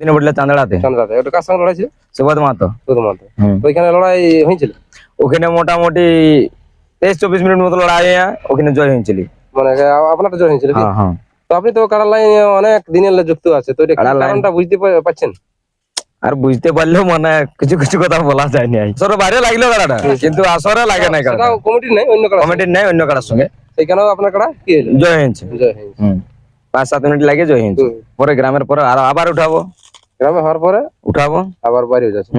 দিনে চান্দড়াতে ওটা কার সঙ্গে লড়াই ছিল? সুবোধ মাহাতো। শুধুমাত্র হুম। তো ওইখানে লড়াই হয়েছিল? ওখানে মোটামুটি তেইশ চব্বিশ মিনিট মতো লড়াই ওখানে জয় হয়েছিল মানে আপনার জয় হয়েছিল? হ্যাঁ হ্যাঁ। তো আপনি তো কারার লাইনে অনেক দিনের যুক্ত আছে তো এটা কারণটা বুঝতে পারছেন আর বুঝতে পারলেও মানে কিছু কিছু কথা বলা যায়নি আসরে বাইরে লাগল কাড়াটা কিন্তু আসরে লাগে না সেটাও কমিটির নাই অন্য কারা কমিটির নেই অন্য কাড়ার সঙ্গে। সেইখানেও আপনার কারা কি জয় হয়েছে জয় হয়েছে পাঁচ সাত মিনিট লাগে জয় হয়েছে পরে গ্রামের পরে আর আবার উঠাবো। গ্রামে হওয়ার পরে উঠাবো? আবার বাড়ি যাচ্ছে।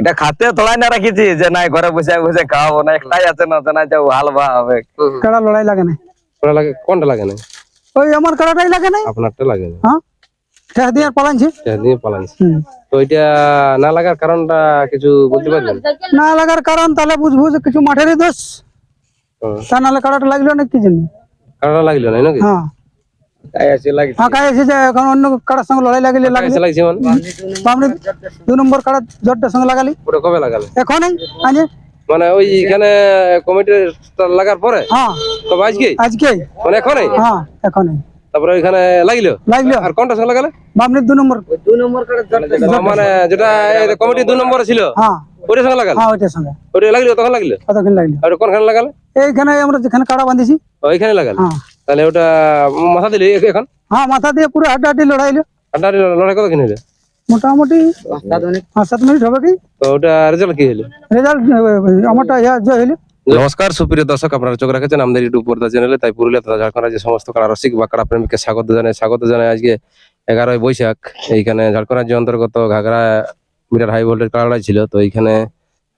এটা খাতে তোলাই না রাখিছি যে নাই ঘরে বসে বসে খাওয়াবো না একটাই আছে না জানা যাও হালবা হবে। কাড়া লড়াই লাগে না। ওটা লাগে কোনটা লাগে না? ওই আমার কাড়াটাই লাগে না। আপনারটা লাগে না? হ্যাঁ? ঠেস দিয়ে আর পালাইছে। দিয়ে পালাইছে। তো এটা না লাগার কারণটা কিছু বলতে পারবেন? না লাগার কারণ তাহলে বুঝব যে কিছু মাঠেরই দোষ। তা নাহলে কাড়াটা লাগল না কি জন্য? কারণটা লাগল না নাকি? হ্যাঁ। এখন অন্য কাড়ার সঙ্গে লড়াই লাগিলে লাগবে। কাছে লাগছে মানে? বামনি দু নম্বর কাড়া জটটার সঙ্গে লাগালি? ওটা কবে লাগালে? এখনই? আজে? মানে ওই এখানে কমিটির লাগার পরে? হ্যাঁ। কবে? আজকে আজকে মানে এখনই? হ্যাঁ এখনই। তারপরে ওইখানে লাগল? লাগল। আর কোনটা সঙ্গে লাগালে? বামনি দু নম্বর। মানে যেটা কমিটি দু নম্বরে ছিল হ্যাঁ। সঙ্গে লাগালে? হ্যাঁ ওইটার সঙ্গে। ওইটা লাগল তখন লাগল? কতক্ষণ লাগল। আর কোনখানে লাগালে? এইখানে আমরা যেখানে কাড়া বাঁধিছি। ওইখানে লাগালে? হ্যাঁ। তাহলে ওটা মাথা দিলি এখন? হ্যাঁ মাথা দিয়ে পুরো হাড্ডা হাড্ডি লড়াইলো আড্ডা লড়াই কত কিনে মোটামুটি পাঁচ সাত মিনিট হবে কি? তো ওটা রেজাল্ট কি হলো রেজাল্ট আমারটা ইয়া জয় হইল। নমস্কার সুপ্রিয় দর্শক আপনারা চোখ রাখেছেন আমাদের ইউটিউব পর্দা চ্যানেলে তাই পুরুলিয়া তথা ঝাড়খণ্ড রাজ্যের সমস্ত কাড়া রসিক বা কারা প্রেমিককে স্বাগত জানাই স্বাগত জানাই আজকে এগারোই বৈশাখ। এইখানে ঝাড়খণ্ড রাজ্যের অন্তর্গত ঘাগড়া মিটার হাই ভোল্টেজ লড়াই ছিল তো এইখানে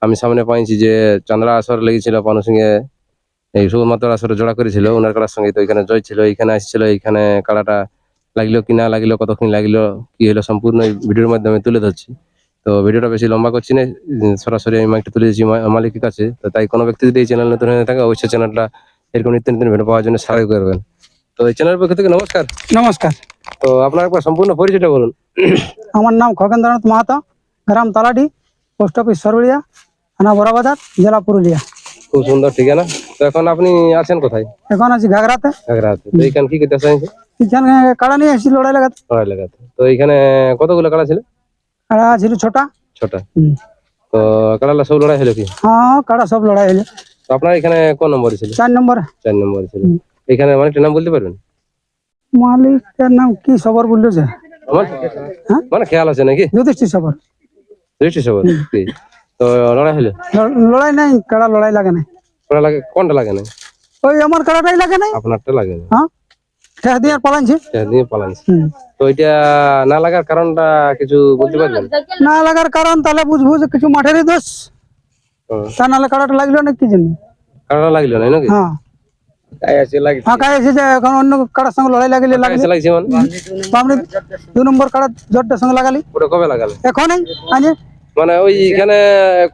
আমি সামনে পাইছি যে চান্দ্রা আসর লেগেছিল পানু সিংহে এই শুধুমাত্র আসরে জোড়া করেছিল ওনার কাড়ার সঙ্গে তো এখানে জয় ছিল এখানে আসছিল এখানে কাড়াটা লাগল কি না লাগল কতক্ষণ লাগল কি হলো সম্পূর্ণ এই ভিডিওর মাধ্যমে তুলে ধরছি। তো ভিডিওটা বেশি লম্বা করছি না সরাসরি আমি মাইকটা তুলে দিচ্ছি মালিকের কাছে। তো তাই কোনো ব্যক্তি যদি এই চ্যানেল নতুন হয়ে থাকে অবশ্যই চ্যানেলটা এরকম নিত্য নতুন ভিডিও পাওয়ার জন্য সাহায্য করবেন। তো এই চ্যানেলের পক্ষ থেকে নমস্কার। নমস্কার। তো আপনার একবার সম্পূর্ণ পরিচয়টা বলুন। আমার নাম খগেন্দ্রনাথ মাহাতো গ্রাম তালাডি পোস্ট অফিস সরুলিয়া থানা বড়াবাজার জেলা পুরুলিয়া। খুব সুন্দর ঠিকানা। তো এখন আপনি আছেন কোথায়? এখন আছি ঘাগরাতে। ঘাগড়াতে তো এইখানে কি করতে আসেন এখানে কাড়া নিয়ে এসেছি লড়াই লাগাতে। লড়াই লাগাতে। তো এইখানে কতগুলো কাড়া ছিল? কাড়া ছিল ছোটা। ছটা। তো কাড়ালা সব লড়াই হলো কি? হ্যাঁ কাড়া সব লড়াই হলো। তো আপনার এখানে কোন নম্বরে ছিল? চার নম্বর। চার নম্বরে ছিল। এখানে মানে নাম বলতে পারবেন? মালিকের নাম কি সবর বলল যে? হ্যাঁ? মানে খেয়াল আছে নাকি? যুধিষ্ঠির সবর। দৃষ্টি সবর তো লড়াই হলো? লড়াই নাই কাড়া লড়াই লাগে নাই। কোনটা লাগে কোনটা লাগে না ওই আমার কাড়াটাই লাগে নাই? আপনারটা লাগে না হ্যাঁ। ঠেস দিয়ে পালাইছে। সেটা দিয়ে পালাইছে। তো এটা না লাগার কারণটা কিছু বলতে পারবেন? না লাগার কারণ তাহলে বুঝব যে কিছু মাঠেরই দোষ। তা নাহলে কাড়াটা লাগল না কি জন্য? কারণটা লাগল না নাকি? হ্যাঁ। এখন মানে? দু নম্বর কাড়া জটটার সঙ্গে লাগালি। কবে লাগালে? এখনই মানে ওই এখানে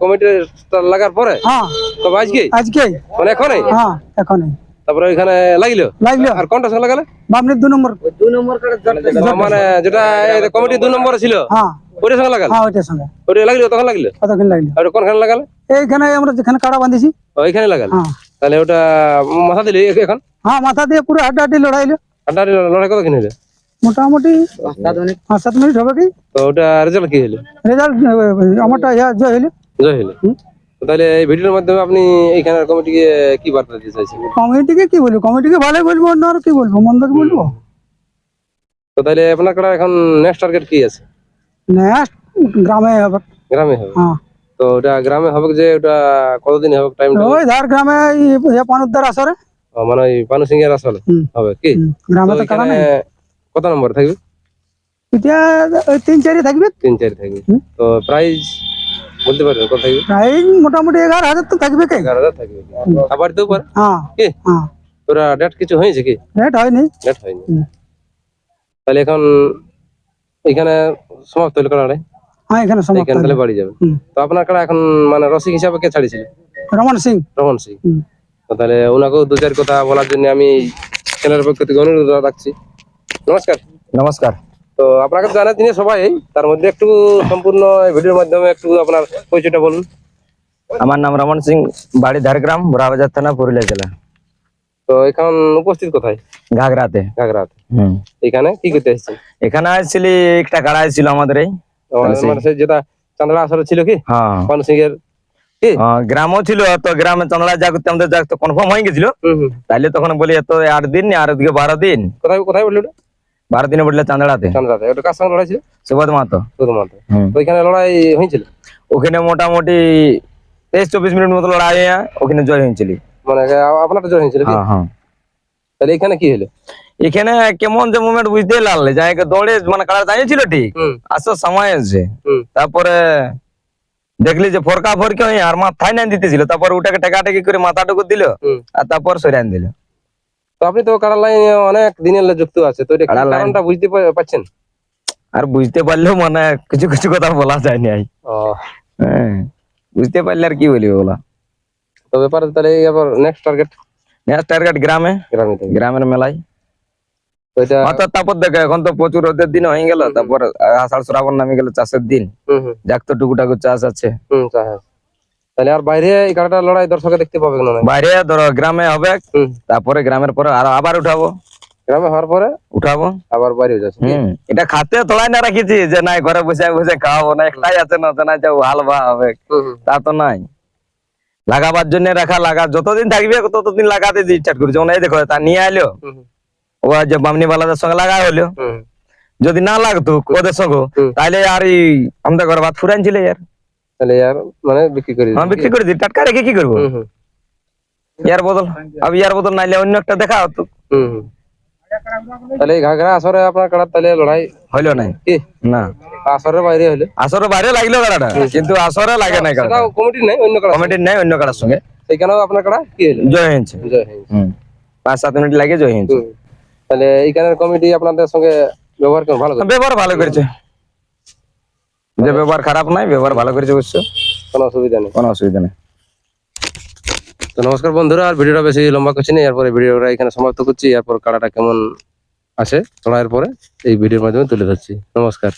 কমিটির লাগার পরে? হ্যাঁ। কবে আজকে আজকে মানে এখনই? হ্যাঁ এখনই। তারপরে ওইখানে লাগল? লাগল। আর কোনটা সঙ্গে লাগালে? বামনি দু নম্বর। মানে যেটা কমিটি দু নম্বরে ছিল হ্যাঁ। ওইটার সঙ্গে লাগালে? হ্যাঁ ওইটার সঙ্গে। ওইটা লাগল তখন লাগল? কতক্ষণ লাগল। আর কোনখানে লাগালে? এইখানে আমরা যেখানে কাড়া বাঁধিছি। ওইখানে লাগালে? হ্যাঁ। তাহলে ওটা মাথা দিলি এখন? হ্যাঁ মাথা দিয়ে পুরো হাড্ডা হাড্ডি লড়াইলো। আড্ডা লড়াই কত কিনে মোটামুটি পাঁচ সাত মিনিট। হবে কি? তো ওটা রেজাল্ট কি হলো? রেজাল্ট আমারটা ইয়া জয় হইল জয় হলো। হুম। তো তাহলে এই ভিডিওর মাধ্যমে আপনি এইখানের কমিটিকে কি বার্তা দিতে চাইছেন? কমিটিকে কি বলব? কমিটিকে ভালোই বলব অন্য আর কি বলব? মন্দ কি বলব? তো তাহলে আপনার কাটা এখন নেক্সট টার্গেট কি আছে? নেক্সট গ্রামে হবে। গ্রামে হবে। হ্যাঁ। তো ওটা গ্রামে হবে যে ওটা কতদিন হবে টাইম ওই ধার গ্রামে ইয়ে পানুদ্দার আসরে। মানে ওই পানু সিং এর আসলে হুম। হবে কি? হুম, গ্রামে তো তো কাড়া এখানে নাই? কত নম্বর থাকবে? ওই তিন চারি থাকবে। তিন চার থাকবে। তো প্রাইস বলতে পারবেন কত থাকবে? প্রায় মোটামুটি এগারো হাজার তো থাকবে কে? এগারো হাজার থাকবে। আবার তো পারে হ্যাঁ কি? হ্যাঁ। তোরা ডেট কিছু হয়েছে কি? রেট হয়নি। ডেট হয়নি। তাহলে এখন এখানে সমাপ্ত হলো হ্যাঁ এখানে সমাপ্ত এখানে তাহলে বাড়ি হুম। তো আপনার কাড়া এখন মানে রসিক হিসাবে কে ছাড়িয়েছিল? রমন সিং। রমন সিং। তাহলে ওনাকেও দু চার কথা বলার জন্য আমি চ্যানেলের পক্ষ থেকে অনুরোধ রাখছি। নমস্কার। নমস্কার। তো আপনাকে জানা তিনি সবাই তার মধ্যে একটু সম্পূর্ণ ভিডিওর মাধ্যমে একটু আপনার পরিচয়টা বলুন। আমার নাম রমন সিং বাড়ি ঝাড়গ্রাম বড়াবাজার থানা পুরুলিয়া জেলা। তো এখন উপস্থিত কোথায়? ঘাগরাতে। ঘাগরাতে। হুম। এখানে কি করতে এসেছেন? এখানে আসছিলি একটা কাড়া ছিল আমাদের এই মানে মানে যেটা চান্দড়া আসরে ছিল কি? হ্যাঁ। পানু সিং এর গ্রামও ছিল তো গ্রামে চন্দ্রা যা করতে আমাদের যা তো কনফার্ম হয়ে গেছিল। তাইলে তখন বলি এত আট দিন আর ওদিকে বারো দিন। কোথায় কোথায় বললি বারো দিনে পড়লে চান্দড়াতে চান্দড়াতে ওটা কার সঙ্গে লড়াই ছিল? সুবোধ মাতো শুধুমাত্র হুম। ওইখানে লড়াই হয়েছিল? ওখানে মোটামুটি তেইশ চব্বিশ মিনিট মতো লড়াই ওখানে জয় হয়েছিল। মানে আপনার জয় হয়েছিল হ্যাঁ হ্যাঁ। তাহলে এখানে কি হলো? এখানে কেমন যে মুভমেন্ট বুঝতে লাগলে যাই দৌড়ে মানে কাড়া দাঁড়িয়েছিল ঠিক? আসার সময় আছে। তারপরে দেখলি যে ফরকা ফরকি আর মাথায় না দিতেছিল। তারপর ওটাকে টেকাটেকি করে মাথাটুকু দিল। আর তারপর সরান দিল। তো আপনি তো লাইনে অনেক দিনের যুক্ত আছে তো এটা কারণটা বুঝতে পারছেন আর বুঝতে পারলেও মানে কিছু কিছু কথা বলা যায়নি আই ও। হ্যাঁ বুঝতে পারলে আর কি বলি? ওগুলা তো ব্যাপারে তাহলে এবার নেক্সট টার্গেট নেক্সট টার্গেট গ্রামে? গ্রামে গ্রামের মেলায়। তারপর দেখো এখন তো প্রচুর রোদের দিন হয়ে গেল তারপর আষাঢ় শ্রাবণ নামে গেল চাষের দিন। যাক তো টুকুটাকু চাষ আছে। তাহলে আর বাইরে এই লড়াই দর্শকে দেখতে পাবে? বাইরে ধরো গ্রামে হবে তারপরে গ্রামের পরে আর আবার উঠাবো। গ্রামে হওয়ার পরে উঠাবো। আবার বাইরে যাচ্ছে। এটা খাতে তোলাই না রাখিছি যে নাই ঘরে বসে বসে খাওয়াবো না একটাই আছে না যে না যে হালবা হবে। তা তো নাই। লাগাবার জন্য রাখা লাগা যতদিন থাকবে ততদিন লাগাতে দিয়ে স্টার্ট করি যেমন দেখো তা নিয়ে আইলো হুম, ও যে বামনি বালাদের সঙ্গে লাগা হলো যদি না লাগতো ওদের সঙ্গে। তাহলে আর এই আমাদের ঘরে ভাত ফুরান ছিল আর তাহলে আর মানে বিক্রি করে আমি বিক্রি করে দিই টাটকা রেখে কি করব? ইয়ার বদল। আমি ইয়ার বদল নাইলে অন্য একটা দেখা হুম। তাহলে ঘাগরা আসরে আপনার কাড়ার তাহলে লড়াই হইল নাই? কি? না। আসরের বাইরে হলে আসরে বাইরে লাগল গাড়াটা কিন্তু আসরে লাগে নাই গাড়াটা কমিটি নাই অন্য কাড়া কমিটির নাই অন্য কাড়ার সঙ্গে। সেইখানেও আপনার কাড়া কি হলো জয় হয়েছে জয়। হুম। পাঁচ সাত মিনিট লাগে জয় হুম। তাহলে এইখানের কমিটি আপনাদের সঙ্গে ব্যবহার ভালো ব্যবহার ভালো করেছে। যে ব্যবহার খারাপ নাই ব্যবহার ভালো করেছে অবশ্য। কোনো অসুবিধা নেই। কোনো অসুবিধা নেই। তো নমস্কার বন্ধুরা আর ভিডিওটা বেশি লম্বা করছি না এরপরে ভিডিওটা এখানে সমাপ্ত করছি। এরপর কাড়াটা কেমন আছে লড়াইয়ের পরে এই ভিডিওর মাধ্যমে তুলে ধরছি। নমস্কার।